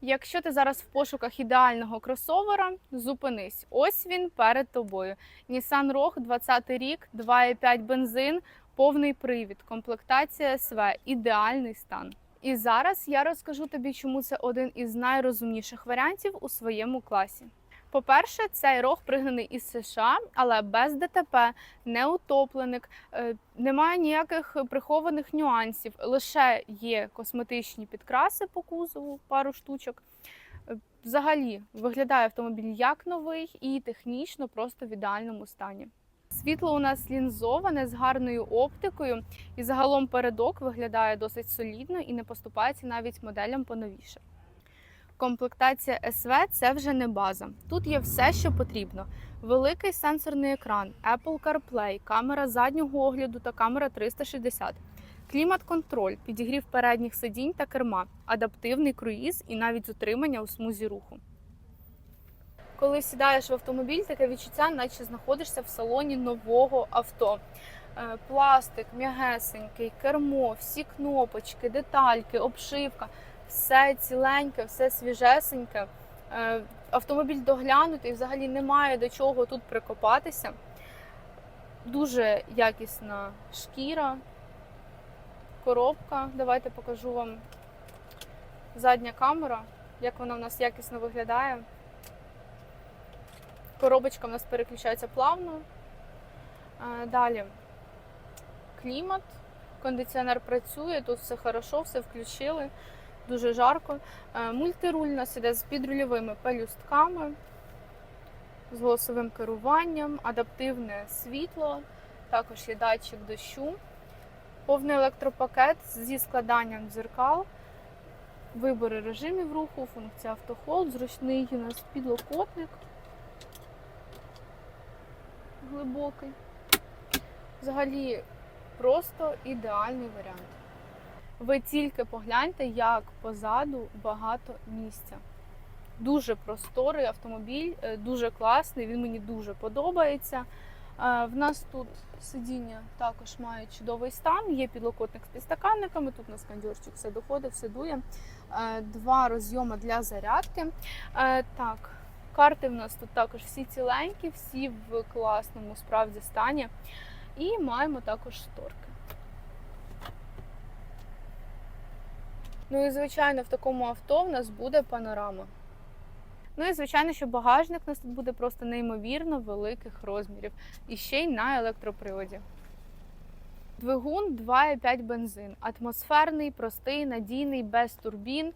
Якщо ти зараз в пошуках ідеального кросовера, зупинись. Ось він перед тобою. Nissan Rogue 20 рік, 2,5 бензин, повний привід, комплектація СВ, ідеальний стан. І зараз я розкажу тобі, чому це один із найрозумніших варіантів у своєму класі. По-перше, цей рог пригнаний із США, але без ДТП, не утопленик, е, немає ніяких прихованих нюансів. Лише є косметичні підкраси по кузову, пару штучок. Е, Взагалі виглядає автомобіль як новий і технічно просто в ідеальному стані. Світло у нас лінзоване з гарною оптикою, і загалом передок виглядає досить солідно і не поступається навіть моделям поновіше. Комплектація СВ це вже не база. Тут є все, що потрібно: великий сенсорний екран, Apple CarPlay, камера заднього огляду та камера 360, клімат-контроль, підігрів передніх сидінь та керма, адаптивний круїз і навіть утримання у смузі руху. Коли сідаєш в автомобіль, таке відчуття, наче знаходишся в салоні нового авто. Е, Пластик, м'ягесенький, кермо, всі кнопочки, детальки, обшивка все ціленьке, все свіжесеньке. Е, Автомобіль доглянутий, взагалі немає до чого тут прикопатися. Дуже якісна шкіра, коробка. Давайте покажу вам задня камера, як вона в нас якісно виглядає. Коробочка в нас переключається плавно. Е, Далі клімат, кондиціонер працює, тут все хорошо, все включили дуже жарко. Е, Мультируль нас іде з підрульовими пелюстками, з голосовим керуванням, адаптивне світло, також є датчик дощу, повний електропакет зі складанням дзеркал, вибори режимів руху, функція автохолд, зручний у нас підлокотник глибокий. Взагалі просто ідеальний варіант. Ви тільки погляньте, як позаду багато місця. Дуже просторий автомобіль, е, дуже класний, він мені дуже подобається. Е, В нас тут сидіння також має чудовий стан, є підлокотник з підстаканниками, тут у нас кондьорчик все доходить, все дує. Е, Два розйоми для зарядки. Так, карти в нас тут також всі ціленькі, всі в класному справді стані. І маємо також шторки. Ну і звичайно, в такому авто в нас буде панорама. Ну і звичайно, що багажник у нас тут буде просто неймовірно великих розмірів і ще й на електроприводі. Двигун 2,5 бензин. Атмосферний, простий, надійний, без турбін.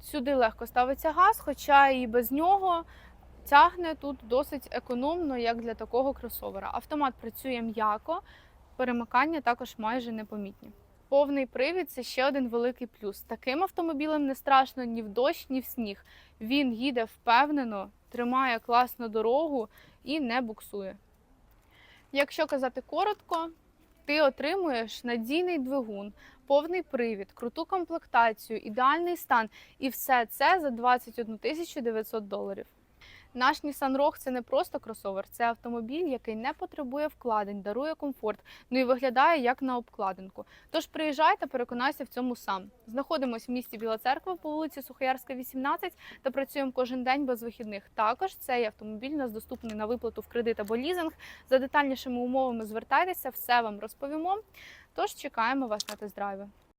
Сюди легко ставиться газ, хоча і без нього тягне тут досить економно, як для такого кросовера. Автомат працює м'яко, перемикання також майже непомітні. Повний привід це ще один великий плюс. Таким автомобілем не страшно ні в дощ, ні в сніг. Він їде впевнено, тримає класну дорогу і не буксує. Якщо казати коротко, ти отримуєш надійний двигун, повний привід, круту комплектацію, ідеальний стан і все це за 21 тисячу 900 доларів. Наш Nissan Rogue – це не просто кросовер, це автомобіль, який не потребує вкладень, дарує комфорт, ну і виглядає як на обкладинку. Тож приїжджай та переконайся в цьому сам. Знаходимося в місті Біла Церква по вулиці Сухоярська, 18 та працюємо кожен день без вихідних. Також цей автомобіль у нас доступний на виплату в кредит або лізинг. За детальнішими умовами звертайтеся, все вам розповімо. Тож чекаємо вас на тест-драйві.